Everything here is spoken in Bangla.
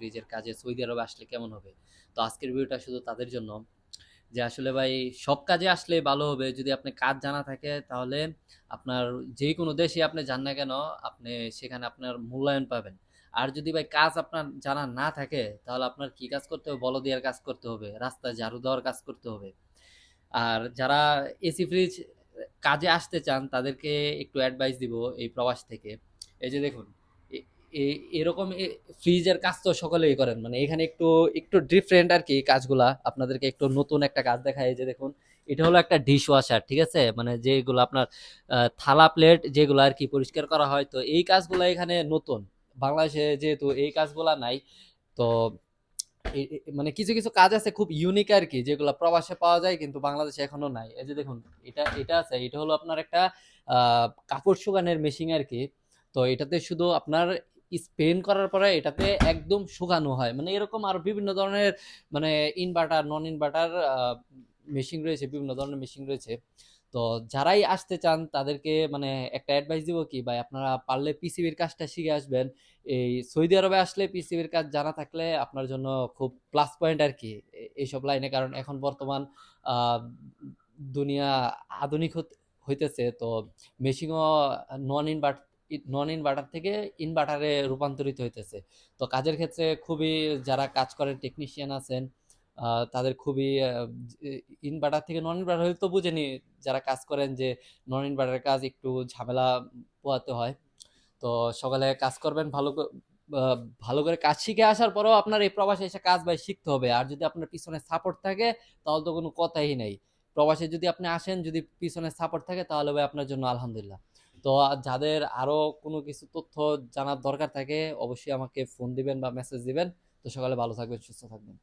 ফ্রিজের কাজে, সৌদি আরবে আসলে কেমন হবে? তো আজকের ভিডিওটা শুধু তাদের জন্য। যে আসলে ভাই, সব কাজে আসলে ভালো হবে। যদি আপনি কাজ জানা থাকে, তাহলে আপনার যে কোনো দেশে আপনি যান না কেন, আপনি সেখানে আপনার মূল্যায়ন পাবেন। আর যদি ভাই কাজ আপনার জানা না থাকে, তাহলে আপনার কি কাজ করতে হবে? বল দেওয়ার কাজ করতে হবে, রাস্তায় ঝাড়ু দেওয়ার কাজ করতে হবে। আর যারা এসি ফ্রিজ কাজে আসতে চান, তাদেরকে একটু অ্যাডভাইস দিব এই প্রবাস থেকে। এই যে দেখুন এরকম ফ্রিজের কাজ তো সকলেই করেন। মানে এখানে একটু একটু ডিফারেন্ট আর কি কাজগুলা। আপনাদেরকে একটু নতুন একটা কাজ দেখায় যে দেখুন, এটা হলো একটা ডিশ ওয়াশার ঠিক আছে? মানে যেগুলো আপনার থালা প্লেট যেগুলো আর কি পরিষ্কার করা হয়। তো এই কাজগুলো এখানে নতুন। বাংলাদেশে যেহেতু এই কাজগুলা নাই, তো মানে কিছু কিছু কাজ আছে খুব ইউনিক আর কি, যেগুলো প্রবাসে পাওয়া যায় কিন্তু বাংলাদেশে এখনও নাই। এই যে দেখুন, এটা এটা আছে, এটা হলো আপনার একটা কাপড় শুকানোর মেশিন আর কি। তো এটাতে শুধু আপনার স্পেন করার পরে এটাতে একদম শুকানো হয়। মানে এরকম আর বিভিন্ন ধরনের মানে ইনভার্টার নন ইনভার্টার মেশিন রয়েছে, বিভিন্ন ধরনের মেশিন রয়েছে। তো যারাই আসতে চান, তাদেরকে মানে একটা অ্যাডভাইস দিব কি, ভাই, আপনারা পারলে পিসিবির কাজটা শিখে আসবেন। এই সৌদি আরবে আসলে পিসিবির কাজ জানা থাকলে আপনার জন্য খুব প্লাস পয়েন্ট আর কি এইসব লাইনে কারণ এখন বর্তমান দুনিয়া আধুনিক হইতেছে। তো মেশিনও নন ইনভার্ট নন ইনভার্টার থেকে ইনভার্টারে রূপান্তরিত হইতেছে। তো কাজের ক্ষেত্রে খুবই যারা কাজ করেন টেকনিশিয়ান আছেন তাদের খুবই ইনভার্টার থেকে নন ইনভার্টার হলে তো বুঝেনি যারা কাজ করেন যে নন ইনভার্টারের কাজ একটু ঝামেলা পোহাতে হয়। তো সকালে কাজ করবেন, ভালো ভালো করে কাজ শিখে আসার পরেও আপনার এই প্রবাসে এসে কাজ ভাই শিখতে হবে। আর যদি আপনার পিছনে সাপোর্ট থাকে, তাহলে তো কোনো কথাই নেই। প্রবাসে যদি আপনি আসেন, যদি পিছনে সাপোর্ট থাকে, তাহলে ভাই আপনার জন্য আলহামদুলিল্লাহ। তো যাদের আরও কোনো কিছু তথ্য জানার দরকার থাকে, অবশ্যই আমাকে ফোন দিবেন বা মেসেজ দিবেন। তো সকালে ভালো থাকবেন, সুস্থ থাকবেন।